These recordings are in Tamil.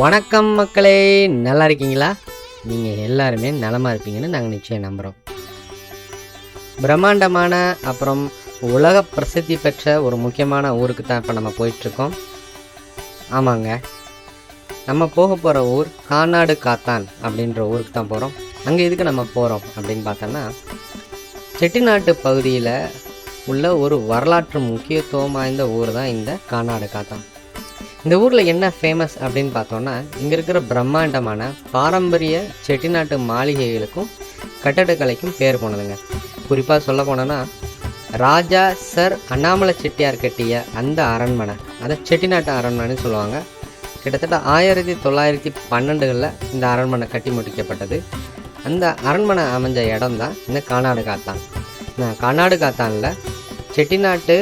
வணக்கம் மக்களே நல்லா இருக்கீங்களா? நீங்கள் எல்லாருமே நலமாக இருப்பீங்கன்னு நாங்கள் நிச்சயம் நம்புகிறோம் பிரம்மாண்டமான அப்புறம் உலக பிரசித்தி பெற்ற ஒரு முக்கியமான ஊருக்கு தான் இப்போ நம்ம போயிட்டுருக்கோம். ஆமாங்க. நம்ம போக போகிற ஊர் கானாடு காத்தான் அப்படின்ற ஊருக்கு தான் போகிறோம் அங்கே எதுக்கு நம்ம போகிறோம் அப்படின்னு பார்த்தோன்னா செட்டிநாட்டு பகுதியில் உள்ள ஒரு வரலாற்று முக்கியத்துவம் வாய்ந்த ஊர் தான் இந்த கானாடு காத்தான். இந்த ஊரில் என்ன ஃபேமஸ் அப்படின்னு பார்த்தோன்னா இங்கே இருக்கிற பிரம்மாண்டமான பாரம்பரிய செட்டிநாட்டு மாளிகைகளுக்கும் கட்டடக்கலைக்கும் பேர் போனதுங்க. குறிப்பாக சொல்ல போனோன்னா ராஜா சர் அண்ணாமலை செட்டியார் கட்டிய அந்த அரண்மனை அதை செட்டிநாட்டு அரண்மனைன்னு சொல்லுவாங்க. கிட்டத்தட்ட ஆயிரத்தி தொள்ளாயிரத்தி பன்னெண்டுகளில் இந்த அரண்மனை கட்டி முடிக்கப்பட்டது. அந்த அரண்மனை அமைஞ்ச இடம் தான் இந்த கானாடு காத்தான். இந்த கானாடு காத்தானில் செட்டிநாட்டு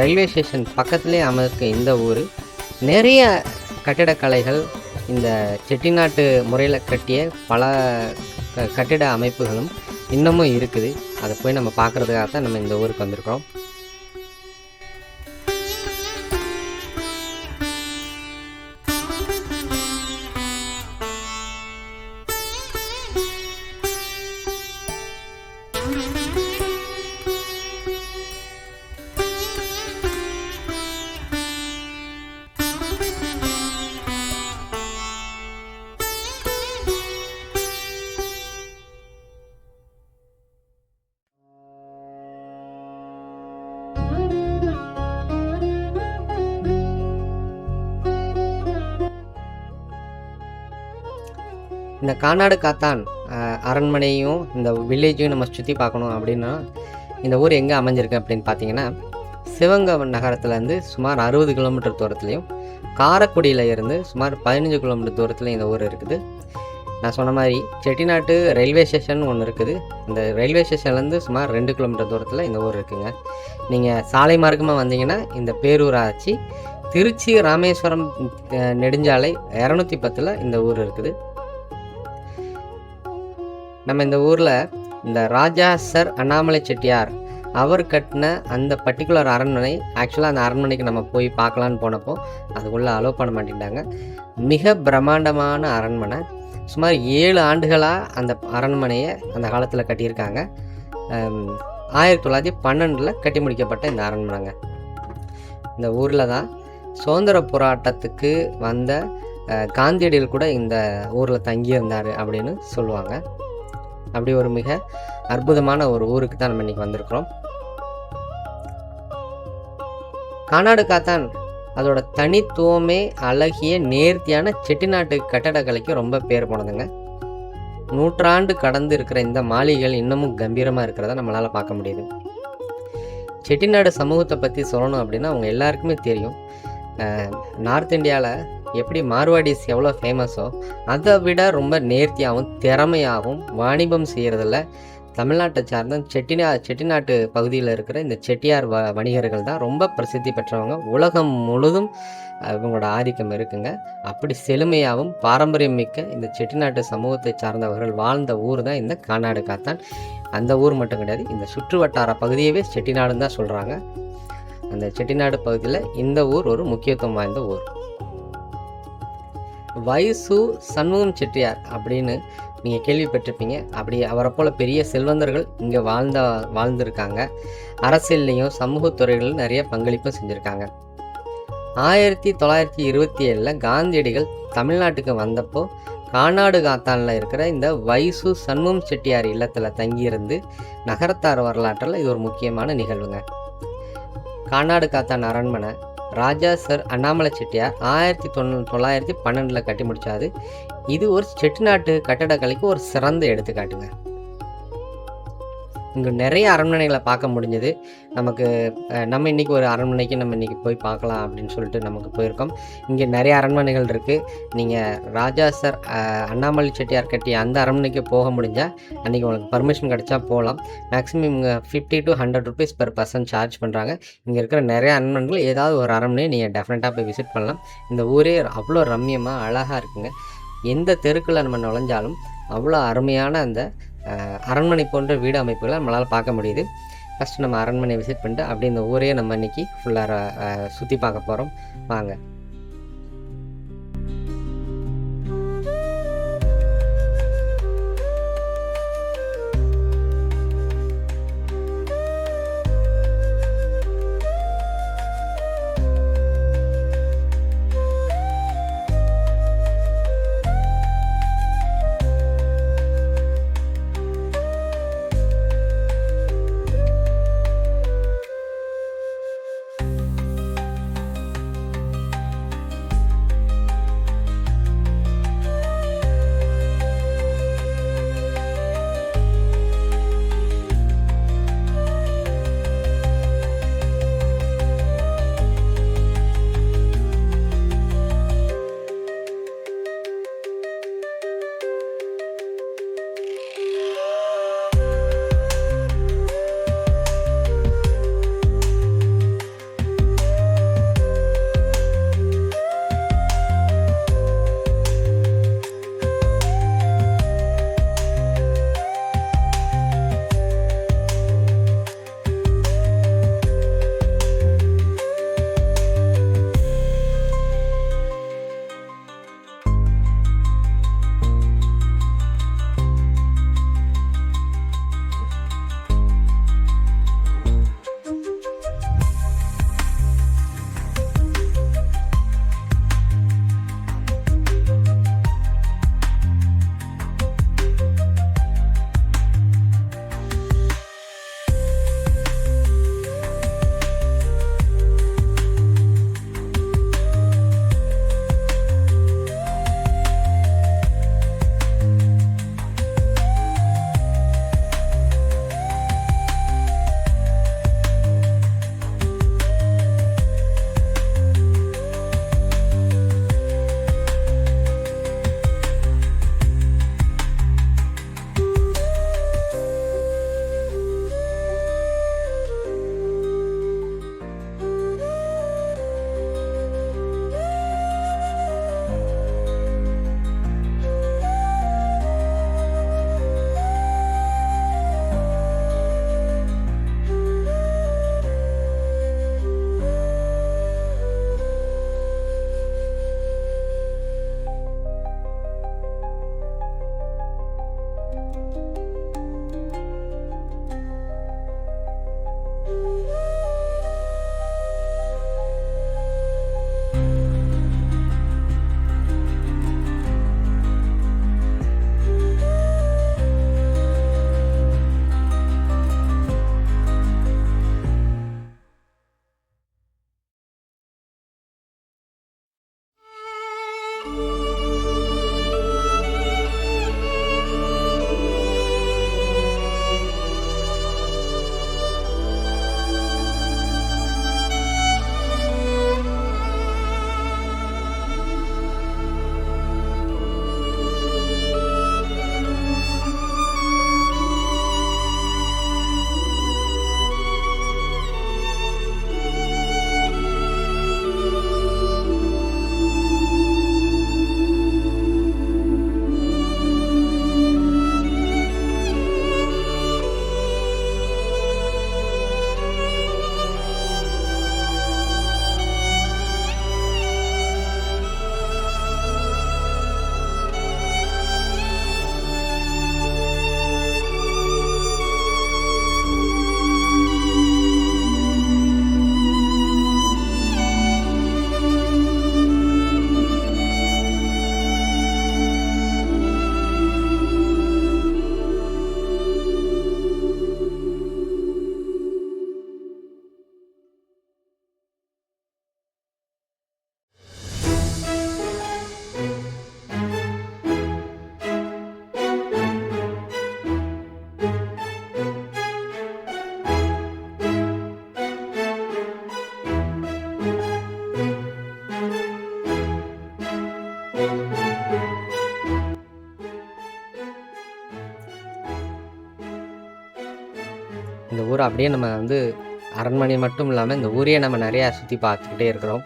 ரயில்வே ஸ்டேஷன் பக்கத்துலேயே அமைக்க இந்த ஊர் நிறைய கட்டிடக்கலைகள் இந்த செட்டிநாட்டு முறையில் கட்டிய பல கட்டிட அமைப்புகளும் இன்னமும் இருக்குது. அதை போய் நம்ம பார்க்குறதுக்காக தான் நம்ம இந்த ஊருக்கு வந்திருக்கிறோம். இந்த கானாடு காத்தான் அரண்மனையும் இந்த வில்லேஜையும் நம்ம சுற்றி பார்க்கணும் அப்படின்னா இந்த ஊர் எங்கே அமைஞ்சிருக்கு அப்படின்னு பார்த்தீங்கன்னா சிவங்க நகரத்துலேருந்து சுமார் அறுபது கிலோமீட்டர் தூரத்துலையும் காரைக்குடியில் இருந்து சுமார் பதினஞ்சு கிலோமீட்டர் தூரத்துலையும் இந்த ஊர் இருக்குது. நான் சொன்ன மாதிரி செட்டிநாட்டு ரயில்வே ஸ்டேஷன் ஒன்று இருக்குது. இந்த ரயில்வே ஸ்டேஷன்லேருந்து சுமார் ரெண்டு கிலோமீட்டர் தூரத்தில் இந்த ஊர் இருக்குங்க. நீங்கள் சாலை மார்க்கமாக வந்தீங்கன்னா இந்த பேரூராட்சி திருச்சி ராமேஸ்வரம் நெடுஞ்சாலை இரநூத்தி பத்தில் இந்த ஊர் இருக்குது. நம்ம இந்த ஊரில் இந்த ராஜா சர் அண்ணாமலை செட்டியார் அவர் கட்டின அந்த பர்டிகுலர் அரண்மனை ஆக்சுவலாக அந்த அரண்மனைக்கு நம்ம போய் பார்க்கலான்னு போனப்போ அதுக்குள்ளே அலோவ் பண்ண மாட்டேங்கிட்டாங்க மிக பிரம்மாண்டமான அரண்மனை. சுமார் ஏழு ஆண்டுகளாக அந்த அரண்மனையை அந்த காலத்தில் கட்டியிருக்காங்க. ஆயிரத்தி தொள்ளாயிரத்தி பன்னெண்டில் கட்டி முடிக்கப்பட்ட இந்த அரண்மனைங்க. இந்த ஊரில் தான் சுதந்திர போராட்டத்துக்கு வந்த காந்தியடிகள் கூட இந்த ஊரில் தங்கியிருந்தார் அப்படின்னு சொல்லுவாங்க. அப்படி ஒரு மிக அற்புதமான ஒரு ஊருக்கு தான் நம்ம இன்னைக்கு வந்திருக்கிறோம். கானாடு காத்தான் அதோட தனித்துவமே அழகிய நேர்த்தியான செட்டிநாட்டு கட்டடக்கலைக்கு ரொம்ப பேர் போனதுங்க. நூற்றாண்டு கடந்து இருக்கிற இந்த மாளிகைகள் இன்னமும் கம்பீரமாக இருக்கிறத நம்மளால் பார்க்க முடியுது. செட்டிநாடு சமூகத்தை பற்றி சொல்லணும் அப்படின்னா அவங்க எல்லாருக்குமே தெரியும். நார்த் இந்தியாவில் எப்படி மார்வாடிஸ் எவ்வளோ ஃபேமஸோ அதை விட ரொம்ப நேர்த்தியாகவும் திறமையாகவும் வாணிபம் செய்கிறதுல தமிழ்நாட்டை சார்ந்த செட்டினா செட்டிநாட்டு பகுதியில் இருக்கிற இந்த செட்டியார் வ வணிகர்கள் தான் ரொம்ப பிரசித்தி பெற்றவங்க. உலகம் முழுதும் இவங்களோட ஆதிக்கம் இருக்குங்க. அப்படி செழுமையாகவும் பாரம்பரியம் மிக்க இந்த செட்டிநாட்டு சமூகத்தை சார்ந்தவர்கள் வாழ்ந்த ஊர் தான் இந்த கானாடு காத்தான். அந்த ஊர் மட்டும் கிடையாது இந்த சுற்று வட்டார பகுதியவே செட்டிநாடுன்னு தான் சொல்கிறாங்க அந்த செட்டிநாடு பகுதியில் இந்த ஊர் ஒரு முக்கியத்துவம் வாய்ந்த ஊர். வயசு சண்முகம் செட்டியார் அப்படின்னு நீங்கள் கேள்விப்பட்டிருப்பீங்க. அப்படி அவரை போல் பெரிய செல்வந்தர்கள் இங்கே வாழ்ந்த வாழ்ந்திருக்காங்க. அரசியல்லையும் சமூகத்துறைகளிலும் நிறைய பங்களிப்பும் செஞ்சுருக்காங்க. ஆயிரத்தி தொள்ளாயிரத்தி இருபத்தி ஏழில் காந்தியடிகள் தமிழ்நாட்டுக்கு வந்தப்போ கானாடு காத்தானில் இருக்கிற இந்த வைசு சண்முகம் செட்டியார் இல்லத்தில் தங்கியிருந்து நகரத்தார் வரலாற்றில் இது ஒரு முக்கியமான நிகழ்வுங்க. கானாடு காத்தான் அரண்மனை ராஜா சர் அண்ணாமலை செட்டியார் ஆயிரத்தி தொண்ணூ தொள்ளாயிரத்தி பன்னெண்டில் கட்டி முடித்தாது இது ஒரு செட்டிநாட்டு கட்டடக்கலைக்கு ஒரு சிறந்த எடுத்துக்காட்டுங்க. இங்கே நிறைய அரண்மனைகளை பார்க்க முடிஞ்சது. நமக்கு நம்ம இன்றைக்கி ஒரு அரண்மனைக்கு நம்ம இன்றைக்கி போய் பார்க்கலாம் அப்படின்னு சொல்லிட்டு நமக்கு போயிருக்கோம். இங்கே நிறைய அரண்மனைகள் இருக்குது நீங்கள் ராஜா சார் அண்ணாமலை செட்டியார் கட்டி அந்த அரண்மனைக்கு போக முடிஞ்சால் அன்றைக்கி உங்களுக்கு பர்மிஷன் கிடைச்சா போகலாம் மேக்ஸிமம் இங்கே fifty to hundred rupees per person charge பண்ணுறாங்க இங்கே இருக்கிற நிறைய அரண்மனைகள் ஏதாவது ஒரு அரண்மனையை நீங்கள் டெஃபினட்டாக போய் விசிட் பண்ணலாம். இந்த ஊரே அவ்வளோ ரம்மியமாக அழகாக இருக்குங்க. எந்த தெருக்கில் நம்ம நுழைஞ்சாலும் அவ்வளோ அருமையான அந்த அரண்மனை போன்ற வீடு அமைப்புகளை நம்மளால் பார்க்க முடியுது. ஃபஸ்ட்டு நம்ம அரண்மனை விசிட் பண்ணிட்டு அப்படியே இந்த ஊரையே நம்ம இன்றைக்கி ஃபுல்லாக சுற்றி பார்க்க போகிறோம் வாங்க. ஊரை அப்படியே நம்ம வந்து அரண்மனை மட்டும் இல்லாமல் இந்த ஊரையே நம்ம நிறையா சுற்றி பார்த்துக்கிட்டே இருக்கிறோம்.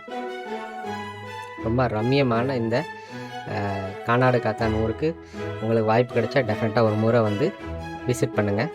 ரொம்ப ரம்மியமான இந்த காணாடு காத்தான் ஊருக்கு. உங்களுக்கு வாய்ப்பு கிடைச்சா டெஃபினட்டாக ஒரு முறை வந்து விசிட் பண்ணுங்கள்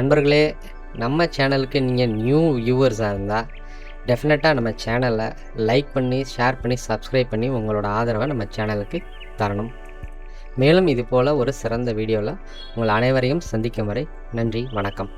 நண்பர்களே நம்ம சேனலுக்கு நீங்கள் நியூ வியூவர்ஸாக இருந்தால் டெஃபினட்டாக நம்ம சேனலை லைக் பண்ணி ஷேர் பண்ணி சப்ஸ்கிரைப் பண்ணி உங்களோட ஆதரவை நம்ம சேனலுக்கு தரணும். மேலும் இது போல் ஒரு சிறந்த வீடியோவில் உங்கள் அனைவரையும் சந்திக்கும் வரை நன்றி வணக்கம்.